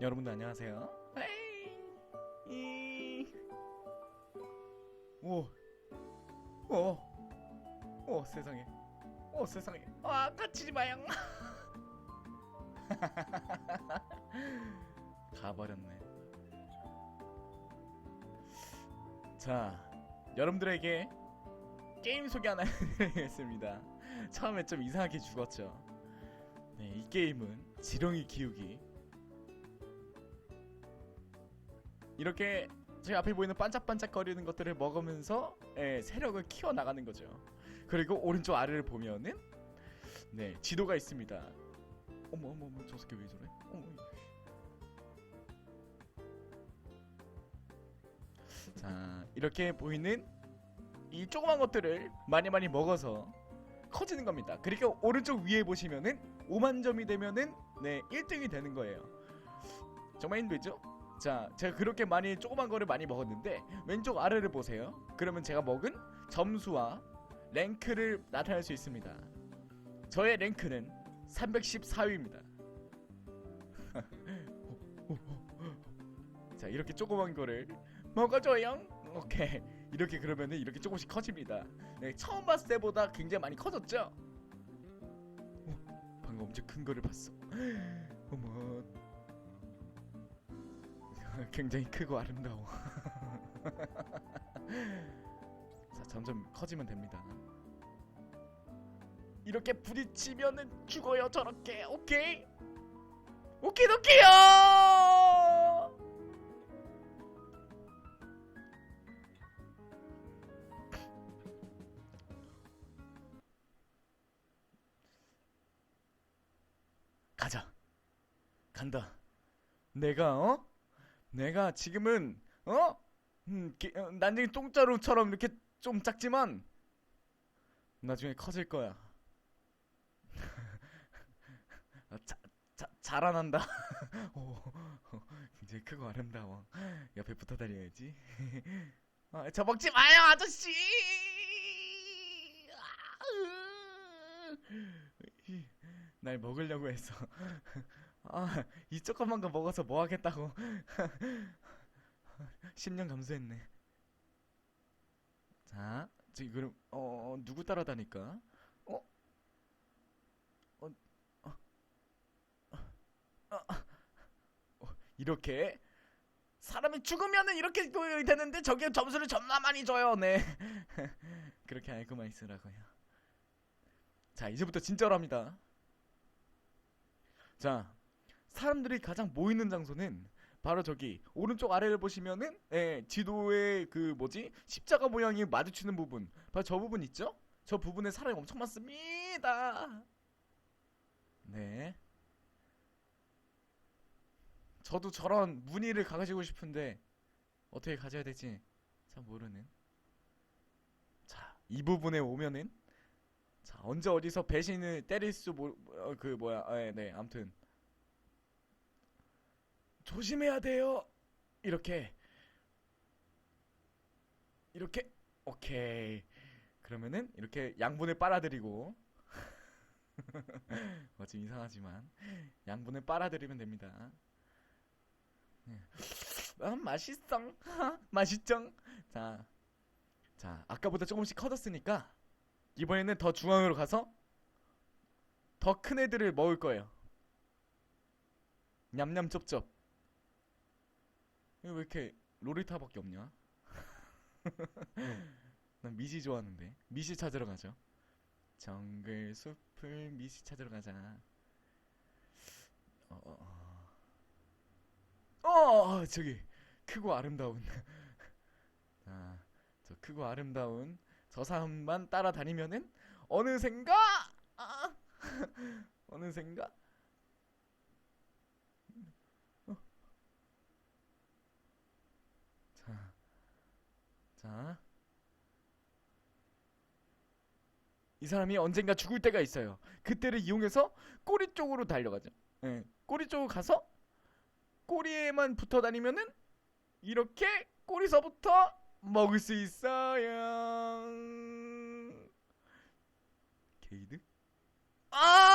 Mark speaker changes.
Speaker 1: 여러분들 안녕하세요. 오, 오, 오 세상에, 오 세상에. 아 갇히지 마요. 가버렸네. 자, 여러분들에게 게임 소개 하나 해드리겠습니다. 처음에 좀 이상하게 죽었죠. 네, 이 게임은 지렁이 키우기. 이렇게 제 앞에 보이는 반짝반짝거리는 것들을 먹으면서 예, 세력을 키워 나가는 거죠. 그리고 오른쪽 아래를 보면은 네 지도가 있습니다. 어머 어머 어머 저 새끼 왜 저래? 어머. 자 이렇게 보이는 이 조그만 것들을 많이 많이 먹어서 커지는 겁니다. 그리고 오른쪽 위에 보시면은 5만 점이 되면은 네 1등이 되는 거예요. 정말 힘들죠? 자, 제가 그렇게 많이 조그만 거를 많이 먹었는데 왼쪽 아래를 보세요. 그러면 제가 먹은 점수와 랭크를 나타낼 수 있습니다. 저의 랭크는 314위입니다. 자, 이렇게 조그만 거를 먹어줘요. 오케이. 이렇게 그러면은 이렇게 조금씩 커집니다. 네, 처음 봤을 때보다 굉장히 많이 커졌죠? 어, 방금 엄청 큰 거를 봤어. 어머, 굉장히 크고 아름다워. 자, 점점 커지면 됩니다. 이렇게 부딪히면은 죽어요, 저렇게. 오케이? 오케이, 오케이요! 가자. 간다. 내가, 어? 내가 지금은 어? 음, 게, 어, 난쟁이 똥자루처럼 이렇게 좀 작지만 나중에 커질 거야. 아, 자, 자, 자라난다. 오, 어, 굉장히 크고 아름다워. 옆에 붙어 다녀야지. 아, 저 먹지 마요, 아저씨. 아, 으. 날 먹으려고 했어. 아, 이 조그만 거 먹어서 뭐 하겠다고. 10년 감수했네. 자, 지금 그럼 어 누구 따라다니까? 어? 어? 어? 어? 어? 이렇게 사람이 죽으면은 이렇게 되는데 저게 점수를 존나 많이 줘요. 네. 그렇게 알고만 있으라고요. 자, 이제부터 진짜로 합니다. 자, 사람들이 가장 모이는 장소는 바로 저기 오른쪽 아래를 보시면은 예, 지도에 그 뭐지 십자가 모양이 마주치는 부분 바로 저 부분 있죠? 저 부분에 사람이 엄청 많습니다. 네. 저도 저런 무늬를 가지고 싶은데 어떻게 가져야 될지 참 모르는. 자, 이 부분에 오면은 자 언제 어디서 배신을 때릴 수그 뭐야 아, 네 아무튼 조심해야 돼요. 이렇게 이렇게 오케이. 그러면은 이렇게 양분을 빨아들이고 어, 좀 이상하지만 양분을 빨아들이면 됩니다. 아, 맛있어. 맛있죠? 자, 자 아까보다 조금씩 커졌으니까 이번에는 더 중앙으로 가서 더 큰 애들을 먹을 거예요. 냠냠 쩝쩝. 이거 왜 이렇게 로리타밖에 없냐? 난 미시 좋아하는데 미시 찾으러 가죠. 정글 숲을 미시 찾으러 가자. 어, 어, 어. 어 저기 크고 아름다운. 아, 저 크고 아름다운 저 사람만 따라다니면은 어느샌가 아, 어느샌가 자, 자. 이 사람이 언젠가 죽을 때가 있어요. 그때를 이용해서 꼬리 쪽으로 달려가죠. 예, 꼬리 쪽으로 가서 꼬리에만 붙어 다니면은 이렇게 꼬리서부터 먹을 수 있어요. 게이드? 아!